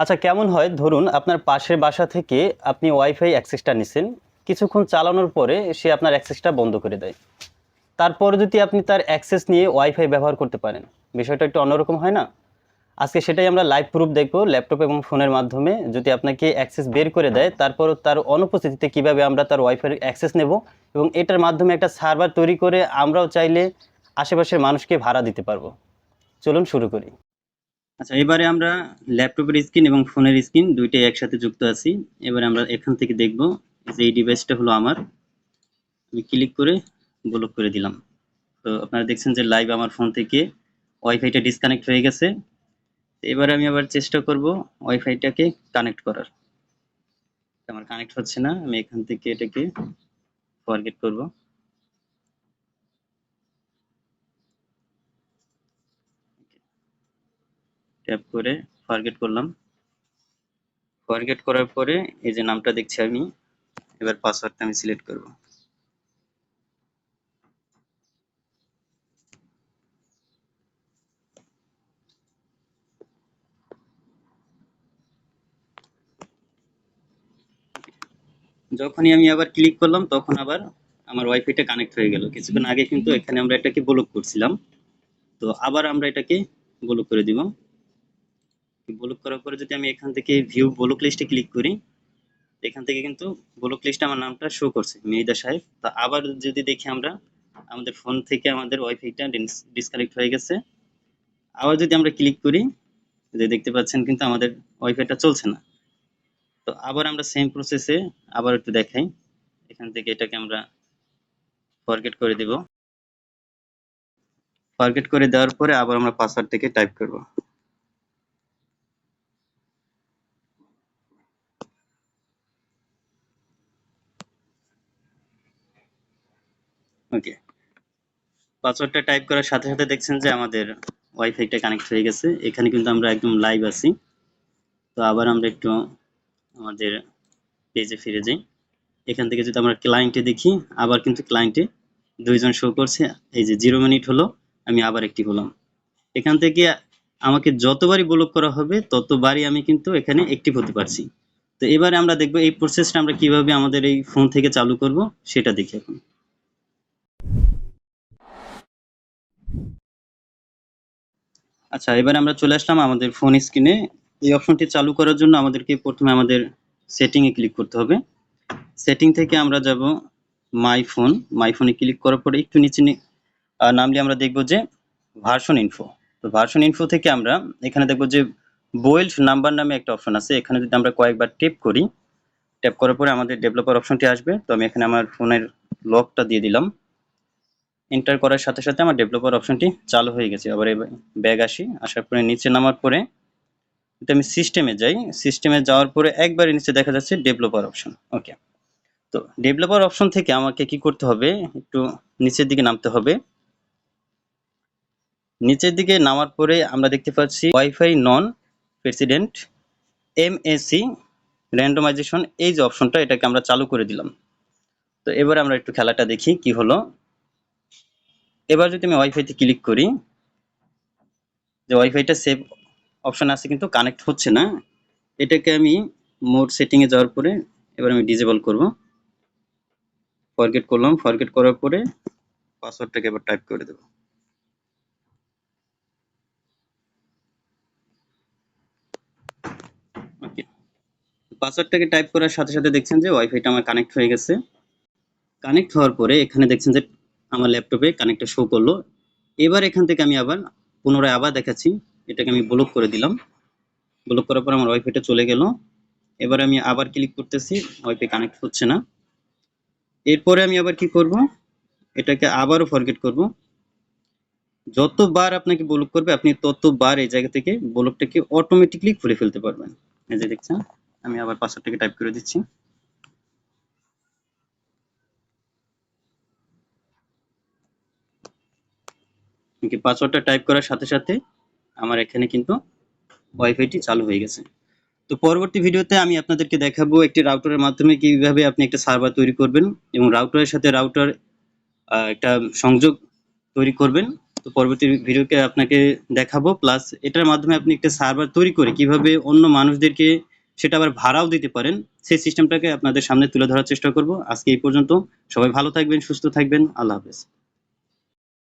আচ্ছা কেমন হয়? ধরুন, আপনার পাশের বাসা থেকে আপনি ওয়াইফাই অ্যাক্সেসটা নিছেন। কিছুক্ষণ চালানোর পরে সে আপনার অ্যাক্সেসটা বন্ধ করে দেয়। তারপর যদি আপনি তার অ্যাক্সেস নিয়ে ওয়াইফাই ব্যবহার করতে পারেন, বিষয়টা একটু অন্যরকম হয় না? আজকে সেটাই আমরা লাইভ প্রুফ দেখব ল্যাপটপ এবং ফোনের মাধ্যমে। যদি আপনাকে অ্যাক্সেস বের করে দেয় তারপর তার অনুপস্থিতিতে কীভাবে আমরা তার ওয়াইফাই অ্যাক্সেস নেব এবং এটার মাধ্যমে একটা সার্ভার তৈরি করে আমরাও চাইলে আশেপাশের মানুষকে ভাড়া দিতে পারব। চলুন শুরু করি। আচ্ছা এবারে আমরা ল্যাপটপের স্ক্রিন এবং ফোনের স্ক্রিন দুইটাই একসাথে যুক্ত আছি। এবারে আমরা এখান থেকে দেখব যে এই ডিভাইসটা হলো আমার। আমি ক্লিক করে ব্লক করে দিলাম। তো আপনারা দেখছেন যে লাইভ আমার ফোন থেকে ওয়াইফাইটা ডিসকানেক্ট হয়ে গেছে। এবারে আমি আবার চেষ্টা করব ওয়াইফাইটাকে কানেক্ট করার। আমার কানেক্ট হচ্ছে না, আমি এখান থেকে এটাকে ফরগেট করব। ট্যাপ করে ফরগেট করলাম। ফরগেট করার পরে এই যে নামটা দেখছি আমি, এবার পাসওয়ার্ডটা আমি সিলেক্ট করব। যখনই আমি আবার ক্লিক করলাম, তখন আবার আমার ওয়াইফাইটা কানেক্ট হয়ে গেল। কিছুক্ষণ আগে কিন্তু এখানে আমরা এটাকে ব্লক করছিলাম। তো আবার আমরা এটাকে ব্লক করে দিব। ব্লক করার পরে যদি আমি এখান থেকে ভিউ ব্লক লিস্টে ক্লিক করি, এখান থেকে কিন্তু ব্লক লিস্টে আমার নামটা শো করছে মেরিদা সাহেব। তো আবার যদি দেখি আমরা, আমাদের ফোন থেকে আমাদের ওয়াইফাইটা ডিসকানেক্ট হয়ে গেছে। আবার যদি আমরা ক্লিক করি, যে দেখতে পাচ্ছেন কিন্তু আমাদের ওয়াইফাইটা চলছে না। তো আবার আমরা সেম প্রসেসে আবার একটু দেখাই। এখান থেকে এটাকে আমরা ফরগেট করে দিব। ফরগেট করে দেওয়ার পরে আবার আমরা পাসওয়ার্ড থেকে টাইপ করব। ওকে পাসওয়ার্ডটা টাইপ করার সাথে সাথে দেখছেন যে আমাদের ওয়াইফাইটা কানেক্ট হয়ে গেছে। এখানে কিন্তু আমরা একদম লাইভ আছি। তো আবার আমরা একটু আমাদের পেজে ফিরে যাই। এখান থেকে যদি আমরা ক্লায়েন্টে দেখি, আবার কিন্তু ক্লায়েন্টে দুইজন শো করছে। এই যে জিরো মিনিট হলো, আমি আবার একটি হলাম। এখান থেকে আমাকে যতবারই ব্লক করা হবে, ততবারই আমি কিন্তু এখানে অ্যাক্টিভ হতে পারছি। তো এবারে আমরা দেখব এই প্রসেসটা আমরা কীভাবে আমাদের এই ফোন থেকে চালু করব, সেটা দেখি এখন। আচ্ছা এবারে আমরা চলে আসলাম আমাদের ফোন স্ক্রিনে এই অপশনটি চালু করার জন্য আমাদেরকে প্রথমে আমাদের সেটিং এ ক্লিক করতে হবে। সেটিং থেকে আমরা যাব মাই ফোন মাই ফোনে ক্লিক করার পরে একটু নিচে নামলে আমরা দেখব যে ভার্সন ইনফো তো ভার্সন ইনফো থেকে আমরা এখানে দেখব যে বোয়েল্ড নাম্বার নামে একটা অপশন আছে। এখানে যদি আমরা কয়েকবার টেপ করি ট্যাপ করার পরে আমাদের ডেভেলপার অপশনটি আসবে। তো আমি এখানে আমার ফোনের লকটা দিয়ে দিলাম। এন্টার করার সাথে সাথে আমার ডেভেলপার অপশনটি চালু হয়ে গেছে। আবার ব্যাগ আসি। আসার পরে নিচে নামার পরে আমি সিস্টেমে যাই। সিস্টেমে যাওয়ার পরে একবারে নিচে দেখা যাচ্ছে ডেভেলপার অপশন ওকে তো ডেভেলপার অপশন থেকে আমাকে কি করতে হবে? একটু নিচের দিকে নামতে হবে। নিচের দিকে নামার পরে আমরা দেখতে পাচ্ছি WiFi non persistent M A C randomisation এই যে অপশনটা এটাকে আমরা চালু করে দিলাম। তো এবার আমরা একটু খেলাটা দেখি কি হলো। এবার যদি আমি ওয়াইফাইতে ক্লিক করি, যে ওয়াইফাইটা সেভ অপশন আছে কিন্তু কানেক্ট হচ্ছে না, এটাকে আমি মোড সেটিংয়ে যাওয়ার পরে এবার আমি ডিজেবল করব। ফরগেট করলাম ফরগেট করার পরে পাসওয়ার্ডটাকে এবার টাইপ করে দেব। পাসওয়ার্ডটাকে টাইপ করার সাথে সাথে দেখছেন যে ওয়াইফাইটা আমার কানেক্ট হয়ে গেছে। কানেক্ট হওয়ার পরে এখানে দেখছেন যে আমার ল্যাপটপে কানেক্টটা শো করল। এবার এখান থেকে আমি আবার পুনরায় আবার দেখাচ্ছি। এটাকে আমি ব্লক করে দিলাম। ব্লক করার পর আমার ওয়াইফাইটা চলে গেল। এবার আমি আবার ক্লিক করতেছি ওয়াইফাই কানেক্ট হচ্ছে না। এরপরে আমি আবার কি করব? এটাকে আবারও ফরগেট করব। যতবার আপনাকে ব্লক করবে, আপনি ততবার এই জায়গা থেকে ব্লকটাকে অটোমেটিকলি খুলে ফেলতে পারবেন। এই যে দেখছেন, আমি আবার পাসওয়ার্ডটাকে টাইপ করে দিচ্ছি। ওকে পাসওয়ার্ডটা টাইপ করার সাথে সাথে আমার এখানে কিন্তু ওয়াইফাইটি চালু হয়ে গেছে। তো পরবর্তী ভিডিওতে আমি আপনাদেরকে দেখাবো একটি রাউটারের মাধ্যমে কীভাবে আপনি একটা সার্ভার তৈরি করবেন এবং রাউটারের সাথে রাউটার একটা সংযোগ তৈরি করবেন। তো পরবর্তী ভিডিওকে আপনাকে দেখাবো। প্লাস এটার মাধ্যমে আপনি একটা সার্ভার তৈরি করে কীভাবে অন্য মানুষদেরকে সেটা আবার ভাড়াও দিতে পারেন, সেই সিস্টেমটাকে আপনাদের সামনে তুলে ধরার চেষ্টা করব। আজকে এই পর্যন্ত সবাই ভালো থাকবেন, সুস্থ থাকবেন। আল্লাহ হাফেজ।